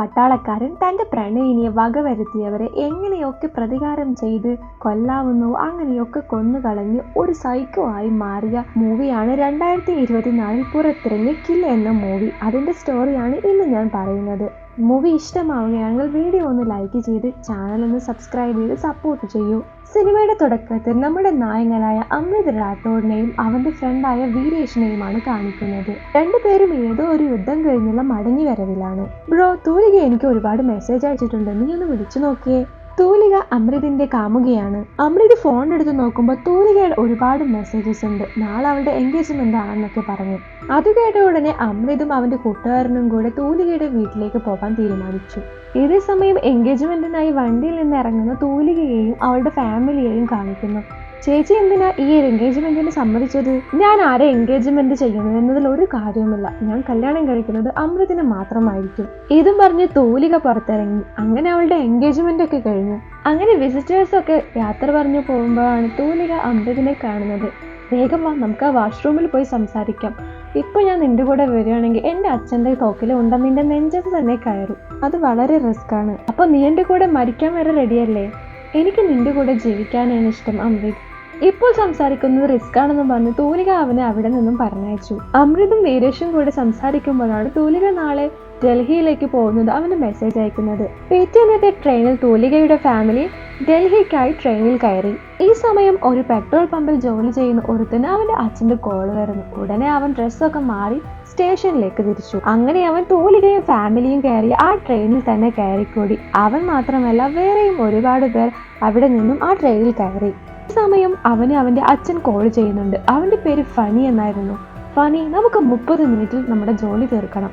പട്ടാളക്കാരൻ തന്റെ പ്രണയിനിയെ വകവരുത്തിയവരെ എങ്ങനെയൊക്കെ പ്രതികാരം ചെയ്ത് കൊല്ലാവുന്നു അങ്ങനെയൊക്കെ കൊന്നുകളഞ്ഞ് ഒരു സൈക്കോ ആയി മാറിയ മൂവിയാണ് രണ്ടായിരത്തി ഇരുപത്തിനാലിൽ പുറത്തിറങ്ങിയ കിൽ എന്ന മൂവി. അതിന്റെ സ്റ്റോറിയാണ് ഇന്ന് ഞാൻ പറയുന്നത്. മൂവി ഇഷ്ടമാവുകയാണെങ്കിൽ വീഡിയോ ഒന്ന് ലൈക്ക് ചെയ്ത് ചാനൽ ഒന്ന് സബ്സ്ക്രൈബ് ചെയ്ത് സപ്പോർട്ട് ചെയ്യൂ. സിനിമയുടെ തുടക്കത്തിൽ നമ്മുടെ നായകനായ അമൃത് റാത്തോഡിനെയും അവന്റെ ഫ്രണ്ടായ വീരേഷിനെയുമാണ് കാണിക്കുന്നത്. രണ്ടുപേരും ഏതോ ഒരു യുദ്ധം കഴിഞ്ഞുള്ള മടങ്ങി വരവിലാണ് ബ്രോ തൂലിക എനിക്ക് ഒരുപാട് മെസ്സേജ് അയച്ചിട്ടുണ്ട്. നീ ഒന്ന് വിളിച്ചു നോക്കിയേ. തൂലിക അമൃതിന്റെ കാമുകയാണ്. അമൃത് ഫോൺ എടുത്ത് നോക്കുമ്പോൾ തൂലികയുടെ ഒരുപാട് മെസ്സേജസ് ഉണ്ട്. നാളെ അവളുടെ എൻഗേജ്മെന്റ് ആണെന്നൊക്കെ പറഞ്ഞു. അത് കേട്ട ഉടനെ അമൃതും അവന്റെ കൂട്ടുകാരനും കൂടെ തൂലികയുടെ വീട്ടിലേക്ക് പോകാൻ തീരുമാനിച്ചു. ഇതേ സമയം എൻഗേജ്മെന്റിനായി വണ്ടിയിൽ നിന്ന് ഇറങ്ങുന്ന തൂലികയെയും അവളുടെ ഫാമിലിയെയും കാണിക്കുന്നു. ചേച്ചി എന്തിനാ ഈ ഒരു എൻഗേജ്മെന്റിന് സമ്മതിച്ചത്? ഞാൻ ആരെ എൻഗേജ്മെന്റ് ചെയ്യുന്നു എന്നതിൽ ഒരു കാര്യവുമില്ല. ഞാൻ കല്യാണം കഴിക്കുന്നത് അമൃതിന് മാത്രമായിരിക്കും. ഇതും പറഞ്ഞ് തൂലിക പുറത്തിറങ്ങി. അങ്ങനെ അവളുടെ എൻഗേജ്മെന്റ് ഒക്കെ കഴിഞ്ഞു. അങ്ങനെ വിസിറ്റേഴ്സ് ഒക്കെ യാത്ര പറഞ്ഞു പോകുമ്പോഴാണ് തൂലിക അമൃതിനെ കാണുന്നത്. വേഗം വാ നമുക്ക് ആ വാഷ്റൂമിൽ പോയി സംസാരിക്കാം. ഇപ്പൊ ഞാൻ നിന്റെ കൂടെ വരികയാണെങ്കിൽ എന്റെ അച്ഛന്റെ തോക്കിൽ ഉണ്ട നിന്റെ നെഞ്ചത്ത് തന്നെ കയറും. അത് വളരെ റിസ്ക് ആണ്. അപ്പൊ നീ എന്റെ കൂടെ മരിക്കാൻ വരെ റെഡിയല്ലേ എനിക്ക് നിന്റെ കൂടെ ജീവിക്കാനാണ് ഇഷ്ടം അമൃത്. ഇപ്പോൾ സംസാരിക്കുന്നത് റിസ്ക് ആണെന്ന് പറഞ്ഞ് തൂലിക അവനെ അവിടെ നിന്നും പറഞ്ഞയച്ചു. അമൃതും വീരേഷും കൂടെ സംസാരിക്കുമ്പോഴാണ് തൂലിക നാളെ ഡൽഹിയിലേക്ക് പോകുന്നത് അവന് മെസ്സേജ് അയക്കുന്നത്. പിറ്റേന്നത്തെ ട്രെയിനിൽ തൂലികയുടെ ഫാമിലി ഡൽഹിക്കായി ട്രെയിനിൽ കയറി. ഈ സമയം ഒരു പെട്രോൾ പമ്പിൽ ജോലി ചെയ്യുന്ന ഒരുത്തിന് അവന്റെ അച്ഛന്റെ കോൾ വരുന്നു. ഉടനെ അവൻ ഡ്രസ്സൊക്കെ മാറി സ്റ്റേഷനിലേക്ക് തിരിച്ചു. അങ്ങനെ അവൻ തൂലികയും ഫാമിലിയും കയറി ആ ട്രെയിനിൽ തന്നെ കയറിക്കൂടി. അവൻ മാത്രമല്ല വേറെയും ഒരുപാട് പേർ അവിടെ നിന്നും ആ ട്രെയിനിൽ കയറി. സമയം അവന് അവന്റെ അച്ഛൻ കോൾ ചെയ്യുന്നുണ്ട്. അവന്റെ പേര് ഫനി എന്നായിരുന്നു. ഫനി നമുക്ക് മുപ്പത് മിനിറ്റിൽ നമ്മുടെ ജോലി തീർക്കണം.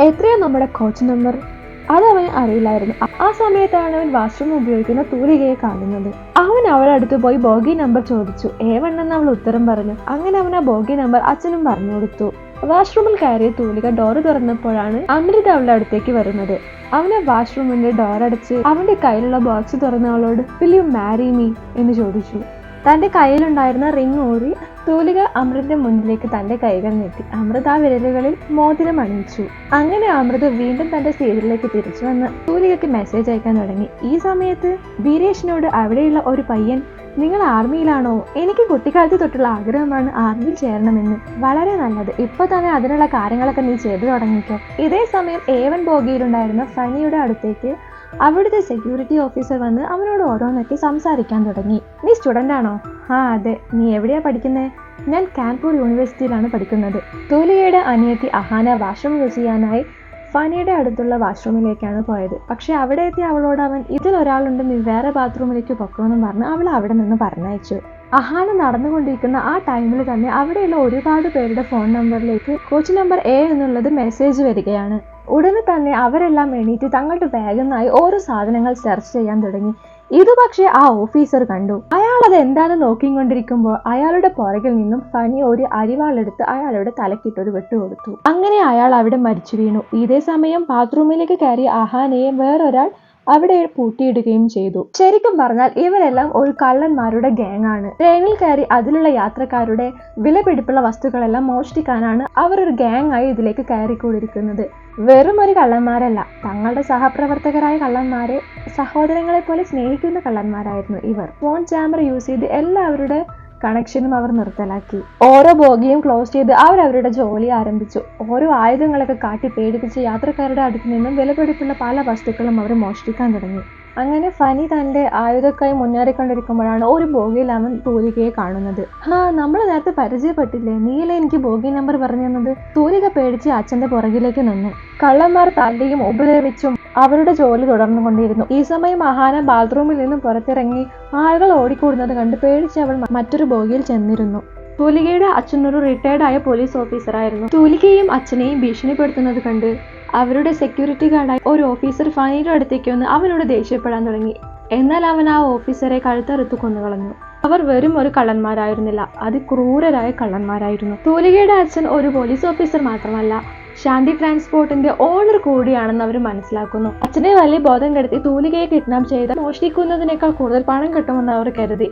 എത്രയാണ് നമ്മുടെ കോച്ച് നമ്പർ അത് അവന് അറിയില്ലായിരുന്നു. ആ സമയത്താണ് അവൻ വാഷ്റൂം ഉപയോഗിക്കുന്ന തൂലികയെ കാണുന്നത്. അവൻ അവളുടെ അടുത്ത് പോയി ബോഗി നമ്പർ ചോദിച്ചു. ഏവണ്ണെന്ന് അവൾ ഉത്തരം പറഞ്ഞു. അങ്ങനെ അവൻ ആ ബോഗി നമ്പർ അച്ഛനും പറഞ്ഞു കൊടുത്തു. വാഷ്റൂമിൽ കയറിയ തൂലിക ഡോറ് തുറന്നപ്പോഴാണ് അമൃത അവളുടെ അടുത്തേക്ക് വരുന്നത്. അവനെ വാഷ്റൂമിന്റെ ഡോർ അടച്ച് അവന്റെ കയ്യിലുള്ള ബോക്സ് തുറന്ന് അവളോട് വിൽ യു മാരി മീ എന്ന് ചോദിച്ചു. തന്റെ കയ്യിലുണ്ടായിരുന്ന റിംഗ് ഊരി തൂലിക അമൃതിന്റെ മുന്നിലേക്ക് തന്റെ കൈകൾ നീട്ടി. അമൃത ആ വിരലുകളിൽ മോതിരം അണിയിച്ചു. അങ്ങനെ അമൃത് വീണ്ടും തന്റെ സീരിയലിലേക്ക് തിരിച്ചു വന്ന് തൂലികയ്ക്ക് മെസ്സേജ് അയക്കാൻ തുടങ്ങി. ഈ സമയത്ത് ബീരേഷിനോട് അവിടെയുള്ള ഒരു പയ്യൻ നിങ്ങൾ ആർമിയിലാണോ? എനിക്ക് കുട്ടിക്കാലത്ത് തൊട്ടുള്ള ആഗ്രഹമാണ് ആർമിയിൽ ചേരണമെന്ന്. വളരെ നല്ലത്. ഇപ്പൊ തന്നെ അതിനുള്ള കാര്യങ്ങളൊക്കെ നീ ചെയ്തു തുടങ്ങിക്കോ. ഇതേ സമയം ഏവൻ ബോഗിയിലുണ്ടായിരുന്ന ഫനിയുടെ അടുത്തേക്ക് അവിടുത്തെ സെക്യൂരിറ്റി ഓഫീസർ വന്ന് അവനോട് ഓരോന്നൊക്കെ സംസാരിക്കാൻ തുടങ്ങി. നീ സ്റ്റുഡന്റ് ആണോ? ആ അതെ. നീ എവിടെയാ പഠിക്കുന്നത് ഞാൻ കാൻപൂർ യൂണിവേഴ്സിറ്റിയിലാണ് പഠിക്കുന്നത്. തൂലികയുടെ അനിയത്തി അഹാന വാഷ്റൂം യൂസ് ചെയ്യാനായി ഫനിയുടെ അടുത്തുള്ള വാഷ്റൂമിലേക്കാണ് പോയത്. പക്ഷേ അവിടെ എത്തി അവളോട് അവൻ ഇതിൽ ഒരാളുണ്ട് നീ വേറെ ബാത്റൂമിലേക്ക് പൊക്കോന്നും പറഞ്ഞ് അവൾ അവിടെ നിന്ന് പറഞ്ഞയച്ചു. അഹാന നടന്നുകൊണ്ടിരിക്കുന്ന ആ ടൈമിൽ തന്നെ അവിടെയുള്ള ഒരുപാട് പേരുടെ ഫോൺ നമ്പറിലേക്ക് കോച്ച് നമ്പർ എ എന്നുള്ളത് മെസ്സേജ് വരികയാണ്. ഉടനെ തന്നെ അവരെല്ലാം എണീറ്റ് തങ്ങളുടെ ബാഗിന്നായി ഓരോ സാധനങ്ങൾ സെർച്ച് ചെയ്യാൻ തുടങ്ങി. ഇത് പക്ഷേ ആ ഓഫീസർ കണ്ടു. അയാൾ അത് എന്താണെന്ന് നോക്കിക്കൊണ്ടിരിക്കുമ്പോൾ അയാളുടെ പുറകിൽ നിന്നും ഫനി ഒരു അരിവാളെടുത്ത് അയാളുടെ തലക്കിട്ടൊരു വെട്ട് കൊടുത്തു. അങ്ങനെ അയാൾ അവിടെ മരിച്ചു വീണു. ഇതേ സമയം ബാത്റൂമിലേക്ക് കയറിയ അഹാനയെ വേറൊരാൾ അവിടെ പൂട്ടിയിടുകയും ചെയ്തു. ശരിക്കും പറഞ്ഞാൽ ഇവരെല്ലാം ഒരു കള്ളന്മാരുടെ ഗ്യാങ് ആണ്. ട്രെയിനിൽ കയറി അതിലുള്ള യാത്രക്കാരുടെ വിലപിടിപ്പുള്ള വസ്തുക്കളെല്ലാം മോഷ്ടിക്കാനാണ് അവർ ഒരു ഗ്യാങ് ആയി ഇതിലേക്ക് കയറിക്കൂടിയിരിക്കുന്നത്. വെറും ഒരു കള്ളന്മാരല്ല തങ്ങളുടെ സഹപ്രവർത്തകരായ കള്ളന്മാരെ സഹോദരങ്ങളെ പോലെ സ്നേഹിക്കുന്ന കള്ളന്മാരായിരുന്നു ഇവർ. ഫോൺ ക്യാമറ യൂസ് ചെയ്ത് എല്ലാവരുടെ കണക്ഷനും അവർ നിർത്തലാക്കി. ഓരോ ബോഗിയും ക്ലോസ് ചെയ്ത് അവർ അവരുടെ ജോലി ആരംഭിച്ചു. ഓരോ ആയുധങ്ങളൊക്കെ കാട്ടി പേടിപ്പിച്ച് യാത്രക്കാരുടെ അടുത്ത് നിന്നും വിലപിടിപ്പുള്ള പല വസ്തുക്കളും അവർ മോഷ്ടിക്കാൻ തുടങ്ങി. അങ്ങനെ ഫനി തന്റെ ആയുധക്കായി മുന്നേറിക്കൊണ്ടിരിക്കുമ്പോഴാണ് ഒരു ബോഗിയിൽ അവൻ തൂലികയെ കാണുന്നത്. ആ നമ്മൾ നേരത്തെ പരിചയപ്പെട്ടില്ലേ? നീല എനിക്ക് ബോഗി നമ്പർ പറഞ്ഞു തന്നത് തൂലിക പേടിച്ച് അച്ഛന്റെ പുറകിലേക്ക് നിന്നു. കള്ളന്മാർ തല്ലിയും ഉപദ്രവിച്ചും അവരുടെ ജോലി തുടർന്നു കൊണ്ടിരുന്നു. ഈ സമയം മഹാന ബാത്റൂമിൽ നിന്നും പുറത്തിറങ്ങി ആളുകൾ ഓടിക്കൂടുന്നത് കണ്ട് പേടിച്ച് അവൾ മറ്റൊരു ബോഗിയിൽ ചെന്നിരുന്നു. തൂലികയുടെ അച്ഛൻ ഒരു റിട്ടയർഡ് ആയ പോലീസ് ഓഫീസറായിരുന്നു തൂലികയും അച്ഛനെയും ഭീഷണിപ്പെടുത്തുന്നത് കണ്ട് അവരുടെ സെക്യൂരിറ്റി ഗാർഡായി ഒരു ഓഫീസർ ഫനിയുടെ അടുത്തേക്ക് വന്ന് അവനോട് ദേഷ്യപ്പെടാൻ തുടങ്ങി. എന്നാൽ അവൻ ആ ഓഫീസറെ കഴുത്തറുത്തു കൊന്നുകളഞ്ഞു. അവർ വെറും ഒരു കള്ളന്മാരായിരുന്നില്ല. അതിക്രൂരരായ കള്ളന്മാരായിരുന്നു. തൂലികയുടെ അച്ഛൻ ഒരു പോലീസ് ഓഫീസർ മാത്രമല്ല ശാന്തി ട്രാൻസ്പോർട്ടിന്റെ ഓണർ കൂടിയാണെന്ന് അവർ മനസ്സിലാക്കുന്നു. അച്ഛനെ വലിയ ബോധം കെടുത്തി തൂലികയെ കിഡ്നാപ്പ് ചെയ്ത് മോഷ്ടിക്കുന്നതിനേക്കാൾ കൂടുതൽ പണം കിട്ടുമെന്ന് അവർ കരുതി.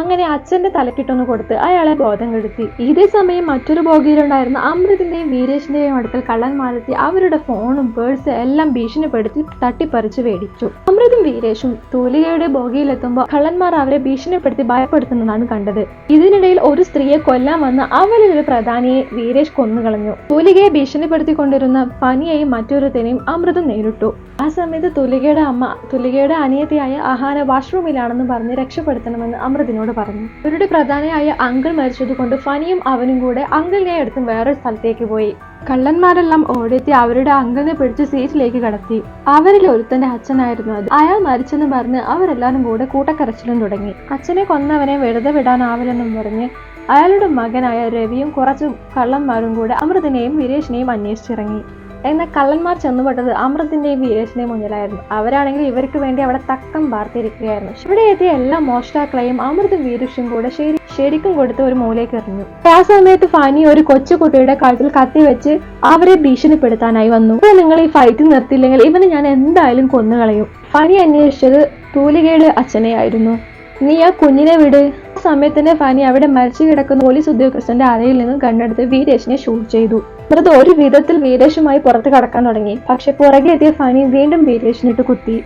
അങ്ങനെ അച്ഛന്റെ തലക്കിട്ടൊന്ന് കൊടുത്ത് അയാളെ ബോധം കെടുത്തി ഇതേ സമയം മറ്റൊരു ബോഗിയിലുണ്ടായിരുന്ന അമൃതിന്റെയും വീരേഷിന്റെയും അടുക്കൽ കള്ളന്മാരെത്തി അവരുടെ ഫോണും പേഴ്സ് എല്ലാം ഭീഷണിപ്പെടുത്തി തട്ടിപ്പറിച്ച് മേടിച്ചു അമൃതും വീരേഷും തൂലികയുടെ ബോഗിയിലെത്തുമ്പോൾ കള്ളന്മാർ അവരെ ഭീഷണിപ്പെടുത്തി ഭയപ്പെടുത്തുന്നതാണ് കണ്ടത്. ഇതിനിടയിൽ ഒരു സ്ത്രീയെ കൊല്ലാൻ വന്ന ഒരു പ്രധാനിയെ വീരേഷ് കൊന്നുകളഞ്ഞു. തൂലികയെ ഭീഷണിപ്പെടുത്തിക്കൊണ്ടിരുന്ന പനിയെയും മറ്റൊരുത്തിനെയും അമൃതും നേരിട്ടു. ആ സമയത്ത് തുലികയുടെ അമ്മ തുലികയുടെ അനിയത്തിയായ അഹാന വാഷ്റൂമിലാണെന്ന് പറഞ്ഞ് രക്ഷപ്പെടുത്തണമെന്ന് അമൃതിനോട് പറഞ്ഞു. ഇവരുടെ പ്രധാനിയായ അങ്കിൾ മരിച്ചതുകൊണ്ട് ഫനിയും അവനും കൂടെ അങ്കിളിനെ എടുത്ത് വേറൊരു സ്ഥലത്തേക്ക് പോയി. കള്ളന്മാരെല്ലാം ഓടിയെത്തി അവരുടെ അങ്കിളിനെ പിടിച്ച് സീറ്റിലേക്ക് കടത്തി. അവരിൽ ഒരുത്തന്റെ അച്ഛനായിരുന്നു അത്. അയാൾ മരിച്ചെന്ന് പറഞ്ഞ് അവരെല്ലാരും കൂടെ കൂട്ടക്കരച്ചിലും തുടങ്ങി. അച്ഛനെ കൊന്നവനെ വെറുതെ വിടാനാവില്ലെന്നും പറഞ്ഞ് അയാളുടെ മകനായ രവിയും കുറച്ച് കള്ളന്മാരും കൂടെ അമൃതിനെയും വിരേഷിനെയും അന്വേഷിച്ചിറങ്ങി. എന്നാൽ കള്ളന്മാർ ചെന്നുപെട്ടത് അമൃതിന്റെയും വീരേഷിന്റെയും മുന്നിലായിരുന്നു. അവരാണെങ്കിൽ ഇവർക്ക് വേണ്ടി അവിടെ തക്കം പാർത്തിരിക്കുകയായിരുന്നു ഇവിടെ എത്തിയ എല്ലാ മോഷ്ടാക്കളെയും അമൃതും വീരേഷും കൂടെ ശരി ശരിക്കും കൊടുത്ത് ഒരു മൂലയ്ക്ക് എറിഞ്ഞു. ആ സമയത്ത് ഫാനി ഒരു കൊച്ചുകുട്ടിയുടെ കഴുത്തിൽ കത്തി വെച്ച് അവരെ ഭീഷണിപ്പെടുത്താനായി വന്നു. "ഇപ്പോൾ നിങ്ങൾ ഈ ഫൈറ്റ് നിർത്തിയില്ലെങ്കിൽ ഇവനെ ഞാൻ എന്തായാലും കൊന്നുകളയും. ഫാനി അന്വേഷിച്ചത് തൂലികയുടെ അച്ഛനെയായിരുന്നു. നീ ആ കുഞ്ഞിനെ വിട്. ആ തന്നെ ഫാനി അവിടെ മരിച്ചു കിടക്കുന്ന പോലീസ് ഉദ്യോഗസ്ഥന്റെ അരയിൽ നിന്നും കണ്ടെടുത്ത് വീരേഷിനെ ഷൂട്ട് ചെയ്തു. അത് ഒരു വിധത്തിൽ വീരേഷുമായി പുറത്ത് കടക്കാൻ തുടങ്ങി. പക്ഷെ പുറകെ എത്തിയ ഫാനി വീണ്ടും വീരേഷിനിട്ട് കുത്തി.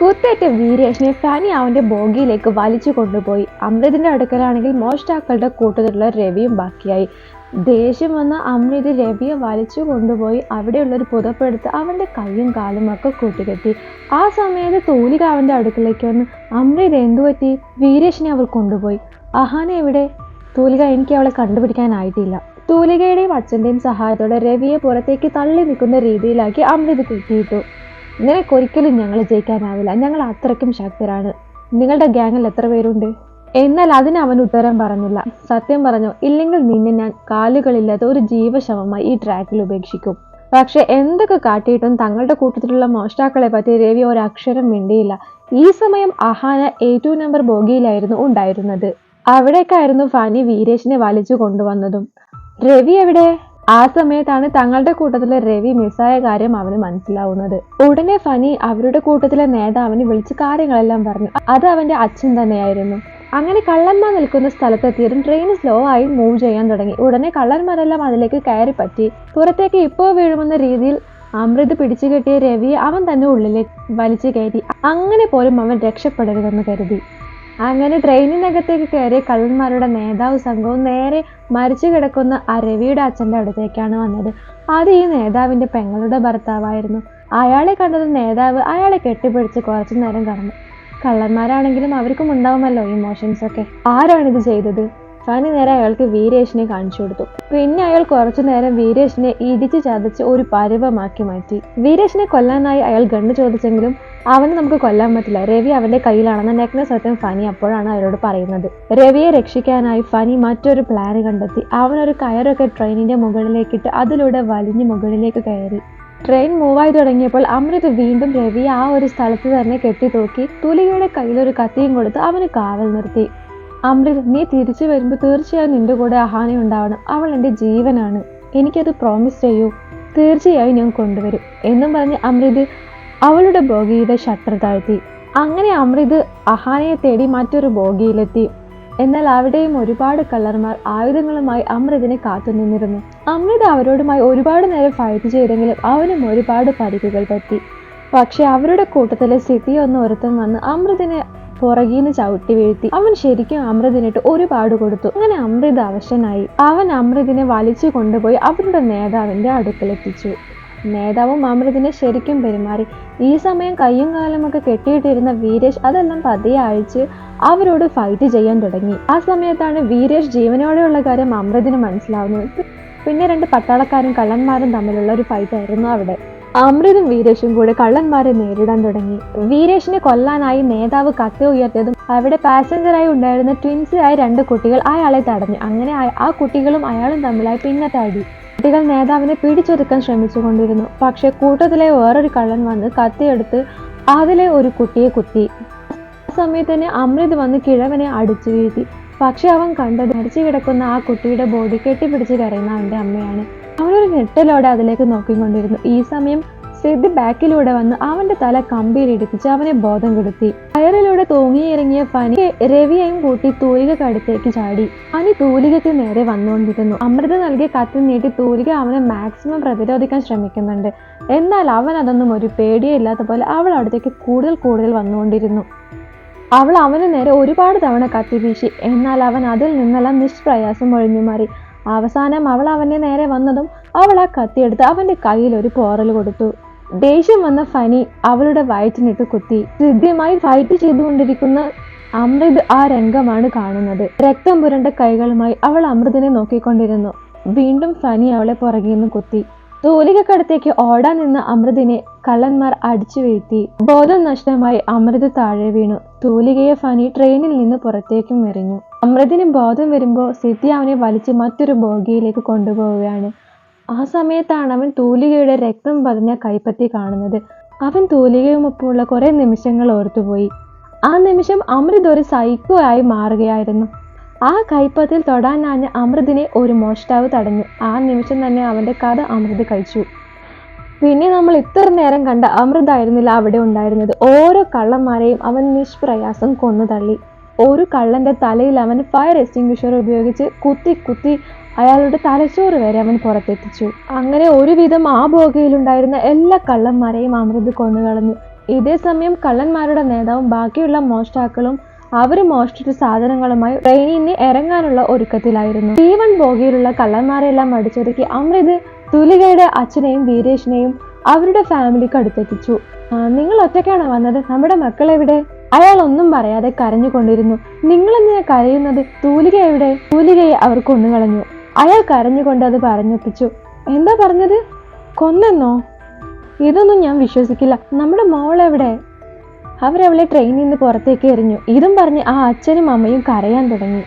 കുത്തേറ്റ വീരേഷിനെ ഫാനി അവന്റെ ബോഗിയിലേക്ക് വലിച്ചു കൊണ്ടുപോയി. അമൃതിന്റെ അടുക്കലാണെങ്കിൽ മോഷ്ടാക്കളുടെ കൂട്ടത്തിലുള്ള രവിയും ബാക്കിയായി. ദേഷ്യം വന്ന അമൃത് രവിയെ വലിച്ചു കൊണ്ടുപോയി അവിടെയുള്ള ഒരു പുതപ്പെടുത്ത് അവന്റെ കൈയും കാലും ഒക്കെ കൂട്ടിക്കെട്ടി. ആ സമയത്ത് തൂലിക അവന്റെ അടുക്കലേക്ക് വന്ന് അമൃത് എന്തു പറ്റി? വീരേഷിനെ അവർ കൊണ്ടുപോയി. അഹാന എവിടെ? തൂലിക എനിക്ക് അവളെ കണ്ടുപിടിക്കാനായിട്ടില്ല. തൂലികയുടെയും അച്ഛന്റെയും സഹായത്തോടെ രവിയെ പുറത്തേക്ക് തള്ളി നിൽക്കുന്ന രീതിയിലാക്കി അമൃത് കെട്ടിയിട്ടു നിനക്കൊരിക്കലും ഞങ്ങൾ ജയിക്കാനാവില്ല. ഞങ്ങൾ അത്രയ്ക്കും ശക്തരാണ്. നിങ്ങളുടെ ഗ്യാങ്ങിൽ എത്ര പേരുണ്ട്? എന്നാൽ അതിന് അവൻ ഉത്തരം പറഞ്ഞില്ല. സത്യം പറഞ്ഞു ഇല്ലെങ്കിൽ നിന്നെ ഞാൻ കാലുകളില്ലാത്ത ഒരു ജീവശവമായി ഈ ട്രാക്കിൽ ഉപേക്ഷിക്കും. പക്ഷെ എന്തൊക്കെ കാട്ടിയിട്ടും തങ്ങളുടെ കൂട്ടത്തിലുള്ള മോഷ്ടാക്കളെ പറ്റി രവി ഒരക്ഷരം മിണ്ടിയില്ല. ഈ സമയം അഹാന എ ടു നമ്പർ ബോഗിയിലായിരുന്നു ഉണ്ടായിരുന്നത്. അവിടേക്കായിരുന്നു ഫാനി വീരേഷിനെ വലിച്ചു കൊണ്ടുവന്നതും. രവി എവിടെ? ആ സമയത്താണ് തങ്ങളുടെ കൂട്ടത്തിലെ രവി മിസ്സായ കാര്യം അവന് മനസ്സിലാവുന്നത്. ഉടനെ ഫനി അവരുടെ കൂട്ടത്തിലെ നേതാവിനെ വിളിച്ച് കാര്യങ്ങളെല്ലാം പറഞ്ഞു. അത് അവന്റെ അച്ഛൻ തന്നെയായിരുന്നു. അങ്ങനെ കള്ളന്മാർ നിൽക്കുന്ന സ്ഥലത്തെത്തിയതും ട്രെയിൻ സ്ലോ ആയി മൂവ് ചെയ്യാൻ തുടങ്ങി. ഉടനെ കള്ളന്മാരെല്ലാം അതിലേക്ക് കയറി പറ്റി പുറത്തേക്ക് ഇപ്പോൾ വീഴുമെന്ന രീതിയിൽ അമൃത് പിടിച്ചു കെട്ടിയ രവിയെ അവൻ തന്നെ ഉള്ളിലേക്ക് വലിച്ചു കയറ്റി. അങ്ങനെ പോലും അവൻ രക്ഷപ്പെടരുതെന്ന് കരുതി. അങ്ങനെ ട്രെയിനിനകത്തേക്ക് കയറിയ കള്ളന്മാരുടെ നേതാവ് സംഘവും നേരെ മരിച്ചു കിടക്കുന്ന ആ രവിയുടെ അച്ഛന്റെ അടുത്തേക്കാണ് വന്നത്. അത് ഈ നേതാവിന്റെ പെങ്ങളുടെ ഭർത്താവായിരുന്നു. അയാളെ കണ്ടത് നേതാവ് അയാളെ കെട്ടിപ്പിടിച്ച് കുറച്ചു നേരം കടന്നു. കള്ളന്മാരാണെങ്കിലും അവർക്കും ഉണ്ടാവുമല്ലോ ഇമോഷൻസ് ഒക്കെ. ആരാണിത് ചെയ്തത്? ഫാനി നേരെ അയാൾക്ക് വീരേഷിനെ കാണിച്ചു കൊടുത്തു. പിന്നെ അയാൾ കുറച്ചു നേരം വീരേഷിനെ ഇടിച്ച് ചതച്ച് ഒരു പരുവമാക്കി മാറ്റി. വീരേഷിനെ കൊല്ലാനായി അയാൾ ഗണ്ണ് ചോദിച്ചെങ്കിലും അവനെ നമുക്ക് കൊല്ലാൻ പറ്റില്ല. രവി അവന്റെ കയ്യിലാണെന്ന നെക്ന സത്യം ഫനി അപ്പോഴാണ് അയാളോട് പറയുന്നത്. രവിയെ രക്ഷിക്കാനായി ഫനി മറ്റൊരു പ്ലാന് കണ്ടെത്തി. അവനൊരു കയറൊക്കെ ട്രെയിനിന്റെ മുകളിലേക്കിട്ട് അതിലൂടെ വലിഞ്ഞ് മുകളിലേക്ക് കയറി. ട്രെയിൻ മൂവായി തുടങ്ങിയപ്പോൾ അമൃത് വീണ്ടും രവിയെ ആ ഒരു സ്ഥലത്ത് തന്നെ കെട്ടിത്തൂക്കി തുലികയുടെ കയ്യിലൊരു കത്തിയും കൊടുത്ത് അവന് കാവൽ നിർത്തി. അമൃത് നീ തിരിച്ചു വരുമ്പോൾ തീർച്ചയായും നിന്റെ കൂടെ അഹാനി ഉണ്ടാവണം. അവൾ എന്റെ ജീവനാണ്. എനിക്കത് പ്രോമിസ് ചെയ്യൂ. തീർച്ചയായും ഞാൻ കൊണ്ടുവരും. എന്നും പറഞ്ഞ് അമൃത് അവളുടെ ബോഗിയുടെ ഷട്ടർ താഴ്ത്തി. അങ്ങനെ അമൃത് അഹാനയെ തേടി മറ്റൊരു ബോഗിയിലെത്തി. എന്നാൽ അവിടെയും ഒരുപാട് കള്ളർമാർ ആയുധങ്ങളുമായി അമൃതിനെ കാത്തുനിന്നിരുന്നു അമൃത് അവരോടുമായി ഒരുപാട് നേരം ഫൈറ്റ് ചെയ്തെങ്കിലും അവനും ഒരുപാട് പരിക്കുകൾ പറ്റി. പക്ഷെ അവരുടെ കൂട്ടത്തിലെ സ്ഥിതി ഒന്ന് ഒരുത്തൻ വന്ന് അമൃതിനെ പുറകീന്ന് ചവിട്ടി വീഴ്ത്തി. അവൻ ശരിക്കും അമൃതിനിട്ട് ഒരുപാട് കൊടുത്തു. അങ്ങനെ അമൃത് അവശനായി. അവൻ അമൃതിനെ വലിച്ചു കൊണ്ടുപോയി അവരുടെ നേതാവിന്റെ അടുക്കലെത്തിച്ചു. നേതാവും അമൃതിനെ ശരിക്കും പെരുമാറി. ഈ സമയം കയ്യും കാലുമൊക്കെ കെട്ടിയിട്ടിരുന്ന വീരേഷ് അതെല്ലാം പതിയെ അഴിച്ച് അവരോട് ഫൈറ്റ് ചെയ്യാൻ തുടങ്ങി. ആ സമയത്താണ് വീരേഷ് ജീവനോടെയുള്ള കാര്യം അമൃതിന് മനസ്സിലാവുന്നത്. പിന്നെ രണ്ട് പട്ടാളക്കാരും കള്ളന്മാരും തമ്മിലുള്ള ഒരു ഫൈറ്റ് ആയിരുന്നു അവിടെ. അമൃതും വീരേഷും കൂടെ കള്ളന്മാരെ നേരിടാൻ തുടങ്ങി. വീരേഷിനെ കൊല്ലാനായി നേതാവ് കത്തി ഉയർത്തിയതും അവിടെ പാസഞ്ചറായി ഉണ്ടായിരുന്ന ട്വിൻസ് ആയ രണ്ട് കുട്ടികൾ അയാളെ തടഞ്ഞു. അങ്ങനെ ആ കുട്ടികളും അയാളും തമ്മിലായി പിന്നത്തെ അടി. കുട്ടികൾ നേതാവിനെ പിടിച്ചൊതുക്കാൻ ശ്രമിച്ചുകൊണ്ടിരുന്നു. പക്ഷെ കൂട്ടത്തിലെ വേറൊരു കള്ളൻ വന്ന് കത്തിയെടുത്ത് അതിലെ ഒരു കുട്ടിയെ കുത്തി. ആ സമയത്ത് തന്നെ അമൃത് വന്ന് കിഴവനെ അടിച്ചു വീഴ്ത്തി. പക്ഷെ അവൻ കണ്ടത് മരിച്ചു കിടക്കുന്ന ആ കുട്ടിയുടെ ബോഡി കെട്ടിപ്പിടിച്ച് കരയുന്ന അവന്റെ അമ്മയാണ്. അവനൊരു ഞെട്ടലോടെ അതിലേക്ക് നോക്കിക്കൊണ്ടിരുന്നു. ഈ സമയം സിദ്ധി ബാക്കിലൂടെ വന്ന് അവന്റെ തല കമ്പിയിലിടിപ്പിച്ച് അവനെ ബോധം കെടുത്തി. കയറിലൂടെ തൂങ്ങിയിറങ്ങിയ ഫനി രവിയെയും കൂട്ടി തൂലികക്ക് അടുത്തേക്ക് ചാടി. ഫനി തൂലികയ്ക്ക് നേരെ വന്നുകൊണ്ടിരുന്നു. അമൃത നൽകിയ കത്തി നീട്ടി തൂലിക അവനെ മാക്സിമം പ്രതിരോധിക്കാൻ ശ്രമിക്കുന്നുണ്ട്. എന്നാൽ അവൻ അതൊന്നും ഒരു പേടിയേ ഇല്ലാത്ത പോലെ അവൾ അടുത്തേക്ക് കൂടുതൽ കൂടുതൽ വന്നുകൊണ്ടിരുന്നു. അവൾ അവന് നേരെ ഒരുപാട് തവണ കത്തി വീശി. എന്നാൽ അവൻ അതിൽ നിന്നെല്ലാം നിഷ്പ്രയാസം ഒഴിഞ്ഞു മാറി. അവസാനം അവൾ അവന്റെ നേരെ വന്നതും അവൾ ആ കത്തിയെടുത്ത് അവന്റെ കയ്യിൽ ഒരു പോറൽ കൊടുത്തു. ദേഷ്യം വന്ന ഫനി അവളുടെ വയറ്റിനിട്ട് കുത്തി. ഹൃദ്യമായി ഫൈറ്റ് ചെയ്തുകൊണ്ടിരിക്കുന്ന അമൃത് ആ രംഗമാണ് കാണുന്നത്. രക്തം പുരണ്ട കൈകളുമായി അവൾ അമൃതിനെ നോക്കിക്കൊണ്ടിരുന്നു. വീണ്ടും ഫനി അവളെ പുറകിൽ നിന്ന് കുത്തി. തൂലികക്കടുത്തേക്ക് ഓടാൻ നിന്ന അമൃതിനെ കള്ളന്മാർ അടിച്ചു വീഴ്ത്തി. ബോധം നഷ്ടമായി അമൃത് താഴെ വീണു. തൂലികയെ ഫനി ട്രെയിനിൽ നിന്ന് പുറത്തേക്കും എറിഞ്ഞു. അമൃതിന് ബോധം വരുമ്പോൾ സിദ്ധി അവനെ വലിച്ച് മറ്റൊരു ബോഗിയിലേക്ക് കൊണ്ടുപോവുകയാണ്. ആ സമയത്താണ് അവൻ തൂലികയുടെ രക്തം പതിഞ്ഞ കൈപ്പത്തി കാണുന്നത്. അവൻ തൂലികയുമൊപ്പമുള്ള കുറെ നിമിഷങ്ങൾ ഓർത്തുപോയി. ആ നിമിഷം അമൃത് ഒരു സൈക്കോ ആയി മാറുകയായിരുന്നു. ആ കൈപ്പത്തിൽ തൊടാനാഞ്ഞ അമൃതിനെ ഒരു മോഷ്ടാവ് തടഞ്ഞു. ആ നിമിഷം തന്നെ അവന്റെ കഥ അമൃത് കഴിച്ചു. പിന്നെ നമ്മൾ ഇത്ര നേരം കണ്ട അമൃതായിരുന്നില്ല അവിടെ ഉണ്ടായിരുന്നത്. ഓരോ കള്ളന്മാരെയും അവൻ നിഷ്പ്രയാസം കൊന്നു തള്ളി ഒരു കള്ളന്റെ തലയിൽ അവൻ ഫയർ എക്സ്റ്റിംഗ്വിഷർ ഉപയോഗിച്ച് കുത്തി കുത്തി അയാളുടെ തലച്ചോറ് വരെ അവൻ പുറത്തെത്തിച്ചു. അങ്ങനെ ഒരുവിധം ആ ബോഗയിലുണ്ടായിരുന്ന എല്ലാ കള്ളന്മാരെയും അമൃത് കൊന്നുകളഞ്ഞു. ഇതേ സമയം കള്ളന്മാരുടെ നേതാവും ബാക്കിയുള്ള മോഷ്ടാക്കളും അവർ മോഷ്ടിച്ച സാധനങ്ങളുമായി ട്രെയിനിൽ നിന്ന് ഇറങ്ങാനുള്ള ഒരുക്കത്തിലായിരുന്നു. ജീവൻ ബോഗിയിലുള്ള കള്ളന്മാരെല്ലാം അടിച്ചൊതുക്കി അമൃത് തുലികയുടെ അച്ഛനെയും വീരേഷിനെയും അവരുടെ ഫാമിലിക്ക് അടുത്തെത്തിച്ചു. "ആ, നിങ്ങൾ ഒറ്റയ്ക്കാണ് വന്നത്? നമ്മുടെ മക്കളെവിടെ അയാൾ ഒന്നും പറയാതെ കരഞ്ഞുകൊണ്ടിരുന്നു. നിങ്ങളെന്തിനാ കരയുന്നത്? തൂലിക എവിടെ? തൂലികയെ അവർ കൊന്നുകളഞ്ഞു. അയാൾ കരഞ്ഞുകൊണ്ട് അത് പറഞ്ഞൊപ്പിച്ചു. എന്താ പറഞ്ഞത്? കൊന്നെന്നോ? ഇതൊന്നും ഞാൻ വിശ്വസിക്കില്ല. നമ്മുടെ മോൾ എവിടെ അവരവളെ ട്രെയിനിൽ നിന്ന് പുറത്തേക്ക് എറിഞ്ഞു. ഇതും പറഞ്ഞ് ആ അച്ഛനും അമ്മയും കരയാൻ തുടങ്ങി.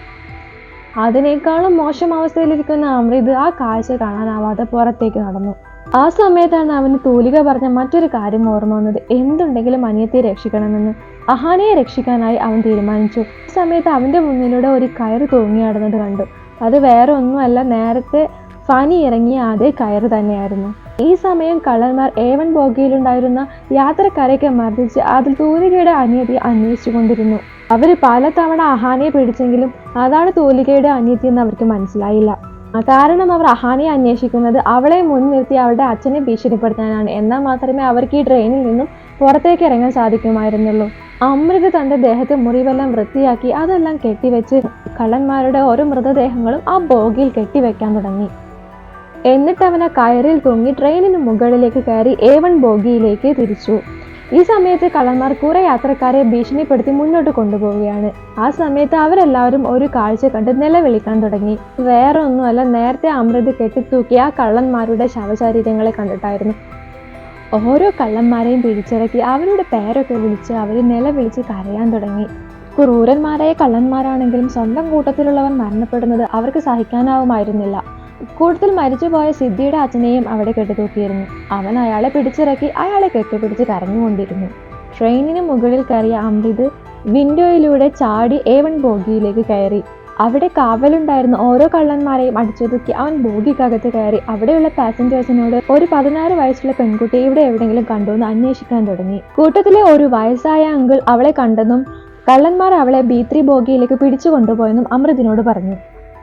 അതിനേക്കാളും മോശം അവസ്ഥയിലിരിക്കുന്ന അമൃത് ആ കാഴ്ച കാണാനാവാതെ പുറത്തേക്ക് നടന്നു. ആ സമയത്താണ് അവന് തൂലിക പറഞ്ഞ മറ്റൊരു കാര്യം ഓർമ്മ വന്നത്. എന്തുണ്ടെങ്കിലും അനിയത്തെ രക്ഷിക്കണമെന്ന്. അഹാനയെ രക്ഷിക്കാനായി അവൻ തീരുമാനിച്ചു. സമയത്ത് അവന്റെ മുന്നിലൂടെ ഒരു കയറ് തൂങ്ങിയാടുന്നത് കണ്ടു. അത് വേറെ ഒന്നുമല്ല നേരത്തെ ഫനി ഇറങ്ങിയ അതേ കയറ് തന്നെയായിരുന്നു. ഈ സമയം കള്ളന്മാർ ഏവൻ ബോഗിയിലുണ്ടായിരുന്ന യാത്രക്കാരെയൊക്കെ മർദ്ദിച്ച് അതിൽ തൂലികയുടെ അനിയതി അന്വേഷിച്ചു കൊണ്ടിരുന്നു അവർ പലതവണ അഹാനയെ പിടിച്ചെങ്കിലും അതാണ് തൂലികയുടെ എന്ന് അവർക്ക് മനസ്സിലായില്ല. കാരണം അവർ അഹാനയെ അന്വേഷിക്കുന്നത് അവളെ മുൻനിർത്തി അവളുടെ അച്ഛനെ ഭീഷണിപ്പെടുത്താനാണ്. എന്നാൽ മാത്രമേ അവർക്ക് ഈ ട്രെയിനിൽ നിന്നും പുറത്തേക്ക് ഇറങ്ങാൻ സാധിക്കുമായിരുന്നുള്ളൂ. അമൃത് തന്റെ ദേഹത്തെ മുറിവെല്ലാം വൃത്തിയാക്കി അതെല്ലാം കെട്ടിവെച്ച് കള്ളന്മാരുടെ ഓരോ മൃതദേഹങ്ങളും ആ ബോഗിയിൽ കെട്ടിവെക്കാൻ തുടങ്ങി. എന്നിട്ട് അവനെ കയറിൽ തൂങ്ങി ട്രെയിനിന് മുകളിലേക്ക് കയറി എ വൺ ബോഗിയിലേക്ക് തിരിച്ചു. ഈ സമയത്ത് കള്ളന്മാർ കുറെ യാത്രക്കാരെ ഭീഷണിപ്പെടുത്തി മുന്നോട്ട് കൊണ്ടുപോവുകയാണ്. ആ സമയത്ത് അവരെല്ലാവരും ഒരു കാഴ്ച കണ്ട് നിലവിളിക്കാൻ തുടങ്ങി. വേറെ ഒന്നുമല്ല നേരത്തെ അമൃത് കെട്ടിത്തൂക്കിയ ആ കള്ളന്മാരുടെ ശവശരീരങ്ങളെ കണ്ടിട്ടായിരുന്നു. ഓരോ കള്ളന്മാരെയും പിടിച്ചിറക്കി അവരുടെ പേരൊക്കെ വിളിച്ച് അവർ നിലവിളിച്ച് കരയാൻ തുടങ്ങി. ക്രൂരന്മാരായ കള്ളന്മാരാണെങ്കിലും സ്വന്തം കൂട്ടത്തിലുള്ളവർ മരണപ്പെടുന്നത് അവർക്ക് സഹിക്കാനാവുമായിരുന്നില്ല. കൂട്ടത്തിൽ മരിച്ചുപോയ സിദ്ധിയുടെ അച്ഛനെയും അവിടെ കെട്ടിത്തൂക്കിയിരുന്നു. അവൻ അയാളെ പിടിച്ചിറക്കി അയാളെ കെട്ടിപ്പിടിച്ച് കരഞ്ഞുകൊണ്ടിരുന്നു. ട്രെയിനിന് മുകളിൽ കയറിയ അമൃത് വിൻഡോയിലൂടെ ചാടി ഏവൺ ബോഗിയിലേക്ക് കയറി. അവിടെ കാവലുണ്ടായിരുന്ന ഓരോ കള്ളന്മാരെയും അടിച്ചൊതുക്കി അവൻ ബോഗിക്കകത്ത് കയറി. അവിടെയുള്ള പാസഞ്ചേഴ്സിനോട് ഒരു പതിനാറ് വയസ്സുള്ള പെൺകുട്ടി ഇവിടെ എവിടെയെങ്കിലും കണ്ടോ എന്ന് അന്വേഷിക്കാൻ തുടങ്ങി. കൂട്ടത്തിലെ ഒരു വയസ്സായ അങ്കിൾ അവളെ കണ്ടെന്നും കള്ളന്മാർ അവളെ ബി ത്രീ ബോഗിയിലേക്ക് പിടിച്ചു കൊണ്ടുപോയെന്നും അമൃതിനോട് പറഞ്ഞു.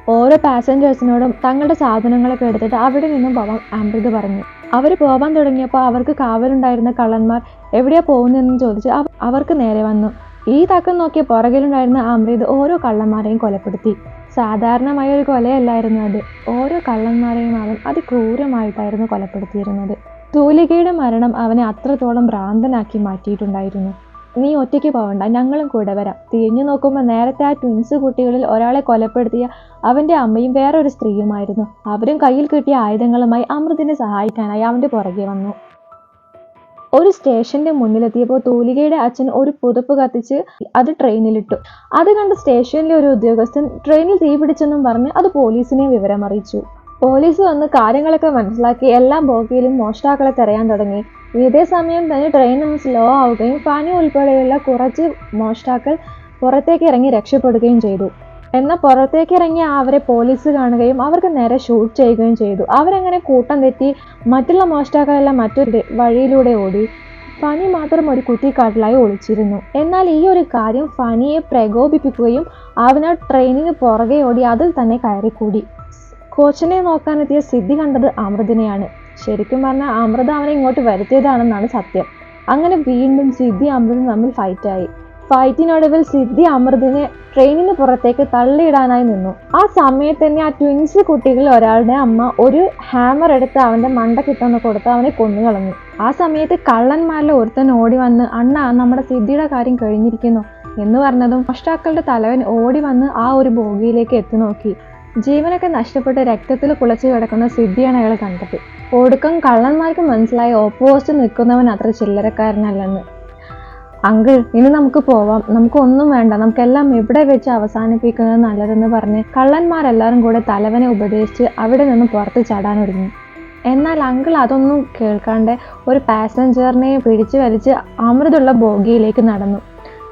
ഓരോ പാസഞ്ചേഴ്സിനോടും തങ്ങളുടെ സാധനങ്ങളൊക്കെ എടുത്തിട്ട് അവിടെ നിന്നും പോവാൻ അമൃത് പറഞ്ഞു. അവർ പോവാൻ തുടങ്ങിയപ്പോൾ അവർക്ക് കാവലുണ്ടായിരുന്ന കള്ളന്മാർ എവിടെയാ പോകുന്നതെന്ന് ചോദിച്ച് അവർക്ക് നേരെ വന്നു. ഈ തക്കം നോക്കിയ പുറകിലുണ്ടായിരുന്ന അമൃത് ഓരോ കള്ളന്മാരെയും കൊലപ്പെടുത്തി. സാധാരണമായ ഒരു കൊലയല്ലായിരുന്നു അത്. ഓരോ കള്ളന്മാരെയും അവൻ അതിക്രൂരമായിട്ടായിരുന്നു കൊലപ്പെടുത്തിയിരുന്നത്. തൂലികയുടെ മരണം അവനെ അത്രത്തോളം ഭ്രാന്തനാക്കി മാറ്റിയിട്ടുണ്ടായിരുന്നു. നീ ഒറ്റയ്ക്ക് പോകണ്ട ഞങ്ങളും കൂടെ വരാം. തിരിഞ്ഞു നോക്കുമ്പോൾ നേരത്തെ ആ ട്വിൻസ് കുട്ടികളിൽ ഒരാളെ കൊലപ്പെടുത്തിയ അവന്റെ അമ്മയും വേറൊരു സ്ത്രീയുമായിരുന്നു. അവരും കയ്യിൽ കിട്ടിയ ആയുധങ്ങളുമായി അമൃതിനെ സഹായിക്കാനായി അവന്റെ പുറകെ വന്നു. ഒരു സ്റ്റേഷന്റെ മുന്നിലെത്തിയപ്പോൾ തൂലികയുടെ അച്ഛൻ ഒരു പുതപ്പ് കത്തിച്ച് അത് ട്രെയിനിലിട്ടു. അത് കണ്ട് സ്റ്റേഷനിലെ ഒരു ഉദ്യോഗസ്ഥൻ ട്രെയിനിൽ തീ പിടിച്ചെന്നും പറഞ്ഞ് അത് പോലീസിനെ വിവരം അറിയിച്ചു പോലീസ് വന്ന് കാര്യങ്ങളൊക്കെ മനസ്സിലാക്കി എല്ലാ ബോഗിയിലും മോഷ്ടാക്കളെ തിരയാൻ തുടങ്ങി. ഇതേ സമയം തന്നെ ട്രെയിൻ സ്ലോ ആവുകയും ഫാനി ഉൾപ്പെടെയുള്ള കുറച്ച് മോഷ്ടാക്കൾ പുറത്തേക്ക് ഇറങ്ങി രക്ഷപ്പെടുകയും ചെയ്തു. എന്നാൽ പുറത്തേക്ക് ഇറങ്ങിയ അവരെ പോലീസ് കാണുകയും അവർക്ക് നേരെ ഷൂട്ട് ചെയ്യുകയും ചെയ്തു. അവരങ്ങനെ കൂട്ടം തെറ്റി മറ്റുള്ള മോഷ്ടാക്കളെല്ലാം മറ്റൊരു വഴിയിലൂടെ ഓടി. ഫണി മാത്രം ഒരു കുറ്റിക്കാട്ടിലായി ഒളിച്ചിരുന്നു. എന്നാൽ ഈ ഒരു കാര്യം ഫണിയെ പ്രകോപിപ്പിക്കുകയും അവൻ ആ ട്രെയിനിന് പുറകെ ഓടി അതിൽ തന്നെ കയറിക്കൂടി. കോച്ചിനെ നോക്കാനെത്തിയ സിദ്ധി കണ്ടത് അമൃതിനെയാണ്. ശരിക്കും പറഞ്ഞാൽ അമൃത അവനെ ഇങ്ങോട്ട് വരുത്തിയതാണെന്നാണ് സത്യം. അങ്ങനെ വീണ്ടും സിദ്ധി അമൃതും തമ്മിൽ ഫൈറ്റായി ഫൈറ്റിനൊടുവിൽ സിദ്ധി അമൃതിനെ ട്രെയിനിന് പുറത്തേക്ക് തള്ളിയിടാനായി നിന്നു. ആ സമയത്ത് തന്നെ ആ ട്വിൻസ് കുട്ടികളിൽ ഒരാളുടെ അമ്മ ഒരു ഹാമർ എടുത്ത് അവന്റെ മണ്ട കിട്ടുന്ന കൊടുത്ത് അവനെ കൊന്നുകളഞ്ഞു ആ സമയത്ത് കള്ളന്മാരിൽ ഒരുത്തൻ ഓടി വന്ന് അണ്ണ നമ്മുടെ സിദ്ധിയുടെ കാര്യം കഴിഞ്ഞിരിക്കുന്നു എന്ന് പറഞ്ഞതും മോഷ്ടാക്കളുടെ തലവൻ ഓടി വന്ന് ആ ഒരു ബോഗിയിലേക്ക് എത്തി നോക്കി. ജീവനൊക്കെ നഷ്ടപ്പെട്ട് രക്തത്തിൽ കുളച്ചു കിടക്കുന്ന സിദ്ധിയാണ് അയാൾ കണ്ടത്. ഒടുക്കം കള്ളന്മാർക്ക് മനസ്സിലായി ഓപ്പോസിറ്റ് നിൽക്കുന്നവൻ അത്ര ചില്ലറക്കാരനല്ലെന്ന്. അങ്കിൾ ഇനി നമുക്ക് പോവാം. നമുക്ക് ഒന്നും വേണ്ട. നമുക്കെല്ലാം ഇവിടെ വെച്ച് അവസാനിപ്പിക്കുന്നത് നല്ലതെന്ന് പറഞ്ഞ് കള്ളന്മാരെല്ലാവരും കൂടെ തലവനെ ഉപദേശിച്ച് അവിടെ നിന്ന് പുറത്ത് ചാടാൻ ഒരുങ്ങി. എന്നാൽ അങ്കിൾ അതൊന്നും കേൾക്കാണ്ട് ഒരു പാസഞ്ചറിനെ പിടിച്ചു വലിച്ച് അമൃതുള്ള ബോഗിയിലേക്ക് നടന്നു.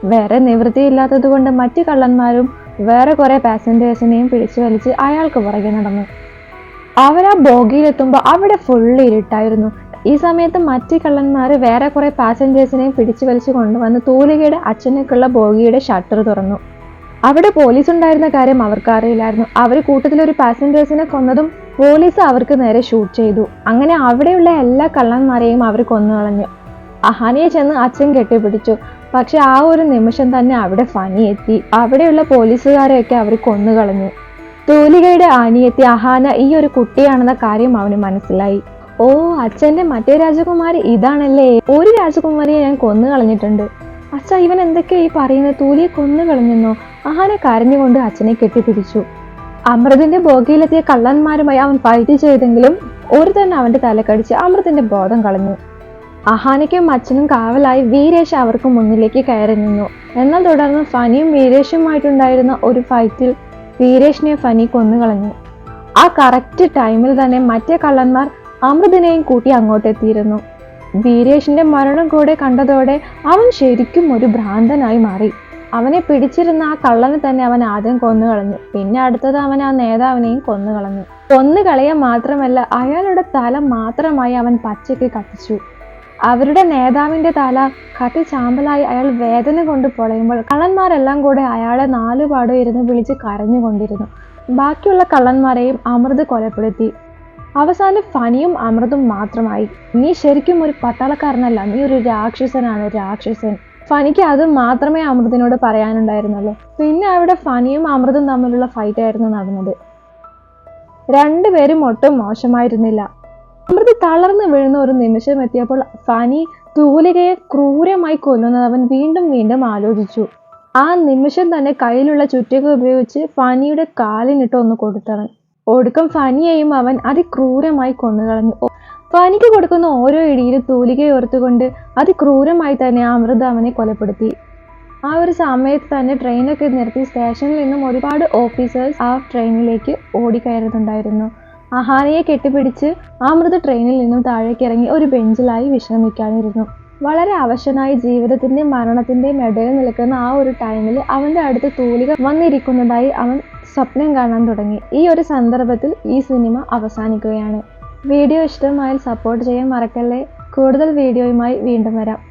വേറെ നിവൃത്തിയില്ലാത്തത് കൊണ്ട് മറ്റു കള്ളന്മാരും വേറെ കുറെ പാസഞ്ചേഴ്സിനെയും പിടിച്ചു വലിച്ച് അയാൾക്ക് പുറകെ നടന്നു. അവരാ ബോഗിയിലെത്തുമ്പോൾ അവിടെ ഫുള്ള് ഇരുട്ടായിരുന്നു. ഈ സമയത്ത് മറ്റ് കള്ളന്മാർ വേറെ കുറെ പാസഞ്ചേഴ്സിനെയും പിടിച്ചു വലിച്ചു കൊണ്ടുവന്ന് തൂലികയുടെ അച്ഛനേക്കുള്ള ബോഗിയുടെ ഷട്ടർ തുറന്നു. അവിടെ പോലീസ് ഉണ്ടായിരുന്ന കാര്യം അവർക്ക് അറിയില്ലായിരുന്നു. അവർ കൂട്ടത്തിലൊരു പാസഞ്ചേഴ്സിനെ കൊന്നതും പോലീസ് അവർക്ക് നേരെ ഷൂട്ട് ചെയ്തു. അങ്ങനെ അവിടെയുള്ള എല്ലാ കള്ളന്മാരെയും അവർ കൊന്നു കളഞ്ഞു. അഹാനിയെ ചെന്ന് അച്ഛൻ കെട്ടിപ്പിടിച്ചു. പക്ഷെ ആ ഒരു നിമിഷം തന്നെ അവിടെ ഫനി എത്തി. അവിടെയുള്ള പോലീസുകാരെയൊക്കെ അവർ കൊന്നു കളഞ്ഞു. തൂലികയുടെ ആനിയെത്തി അഹാന ഈ ഒരു കുട്ടിയാണെന്ന കാര്യം അവന് മനസ്സിലായി. ഓ അച്ഛന്റെ മറ്റേ രാജകുമാരി ഇതാണല്ലേ. ഒരു രാജകുമാരിയെ ഞാൻ കൊന്നു കളഞ്ഞിട്ടുണ്ട്. അച്ഛ ഇവൻ എന്തൊക്കെയാ ഈ പറയുന്നത്? തൂലിയെ കൊന്നു കളഞ്ഞെന്നോ? അഹാനെ കരഞ്ഞുകൊണ്ട് അച്ഛനെ കെട്ടിപ്പിടിച്ചു. അമൃതിന്റെ ബോഗിയിലെത്തിയ കള്ളന്മാരുമായി അവൻ ഫൈറ്റ് ചെയ്തെങ്കിലും ഒരു തന്നെ അവന്റെ തലക്കടിച്ച് അമൃതിന്റെ ബോധം കളഞ്ഞു. അഹാനയ്ക്കും അച്ഛനും കാവലായി വീരേഷ് അവർക്ക് മുന്നിലേക്ക് കയറി നിന്നു. എന്നാൽ തുടർന്ന് ഫനിയും വീരേഷുമായിട്ടുണ്ടായിരുന്ന ഒരു ഫൈറ്റിൽ വീരേഷിനെ ഫനി കൊന്നുകളഞ്ഞു ആ കറക്റ്റ് ടൈമിൽ തന്നെ മറ്റേ കള്ളന്മാർ അമൃതിനെയും കൂട്ടി അങ്ങോട്ടെത്തിയിരുന്നു. വീരേഷിന്റെ മരണം കൂടെ കണ്ടതോടെ അവൻ ശരിക്കും ഒരു ഭ്രാന്തനായി മാറി. അവനെ പിടിച്ചിരുന്ന ആ കള്ളനെ തന്നെ അവൻ ആദ്യം കൊന്നു കളഞ്ഞു. പിന്നെ അടുത്തത് അവൻ ആ നേതാവിനെയും കൊന്നു കളഞ്ഞു. കൊന്നു കളയാൻ മാത്രമല്ല അയാളുടെ തല മാത്രമായി അവൻ പച്ചയ്ക്ക് കത്തിച്ചു. അവരുടെ നേതാവിന്റെ തല കത്തി ചാമ്പലായി അയാൾ വേദന കൊണ്ട് പൊളയുമ്പോൾ കള്ളന്മാരെല്ലാം കൂടെ അയാളെ നാലുപാടും ഇരുന്ന് വിളിച്ച് കരഞ്ഞുകൊണ്ടിരുന്നു. ബാക്കിയുള്ള കള്ളന്മാരെയും അമൃത് കൊലപ്പെടുത്തി. അവസാനം ഫനിയും അമൃതും മാത്രമായി. നീ ശരിക്കും ഒരു പട്ടാളക്കാരനല്ല നീ ഒരു രാക്ഷസനാണ് രാക്ഷസൻ. ഫനിക്ക് അത് മാത്രമേ അമൃതിനോട് പറയാനുണ്ടായിരുന്നുള്ളൂ. പിന്നെ അവിടെ ഫനിയും അമൃതും തമ്മിലുള്ള ഫൈറ്റ് ആയിരുന്നു നടന്നത്. രണ്ടുപേരും ഒട്ടും മോശമായിരുന്നില്ല. അമൃത് തളർന്നു വീഴുന്ന ഒരു നിമിഷം എത്തിയപ്പോൾ ഫനി തൂലികയെ ക്രൂരമായി കൊല്ലുന്നത് അവൻ വീണ്ടും വീണ്ടും ആലോചിച്ചു. ആ നിമിഷം തന്നെ കയ്യിലുള്ള ചുറ്റിക ഉപയോഗിച്ച് ഫനിയുടെ കാലിനിട്ട് ഒന്ന് കൊടുത്തവൻ. ഒടുക്കം ഫനിയെയും അവൻ അതിക്രൂരമായി കൊന്നുകളഞ്ഞു. ഫനിക്ക് കൊടുക്കുന്ന ഓരോ ഇടിയിലും തൂലികയോർത്തുകൊണ്ട് അതിക്രൂരമായി തന്നെ അമൃത അവനെ കൊലപ്പെടുത്തി. ആ ഒരു സമയത്ത് തന്നെ ട്രെയിനൊക്കെ നിർത്തി സ്റ്റേഷനിൽ നിന്നും ഒരുപാട് ഓഫീസേഴ്സ് ആ ട്രെയിനിലേക്ക് ഓടിക്കയറുന്നുണ്ടായിരുന്നു. അഹാനയെ കെട്ടിപ്പിടിച്ച് അമൃത ട്രെയിനിൽ നിന്നും താഴേക്ക് ഇറങ്ങി ഒരു ബെഞ്ചിലായി വിശ്രമിക്കാനിരുന്നു. വളരെ അവശനായി ജീവിതത്തിന്റെയും മരണത്തിന്റെയും ഇടയിൽ നിൽക്കുന്ന ആ ഒരു ടൈമിൽ അവന്റെ അടുത്ത് തൂലിക വന്നിരിക്കുന്നതായി അവൻ സ്വപ്നം കാണാൻ തുടങ്ങി. ഈ ഒരു സന്ദർഭത്തിൽ ഈ സിനിമ അവസാനിക്കുകയാണ്. വീഡിയോ ഇഷ്ടമായാൽ സപ്പോർട്ട് ചെയ്യാൻ മറക്കല്ലേ? കൂടുതൽ വീഡിയോയുമായി വീണ്ടും വരാം.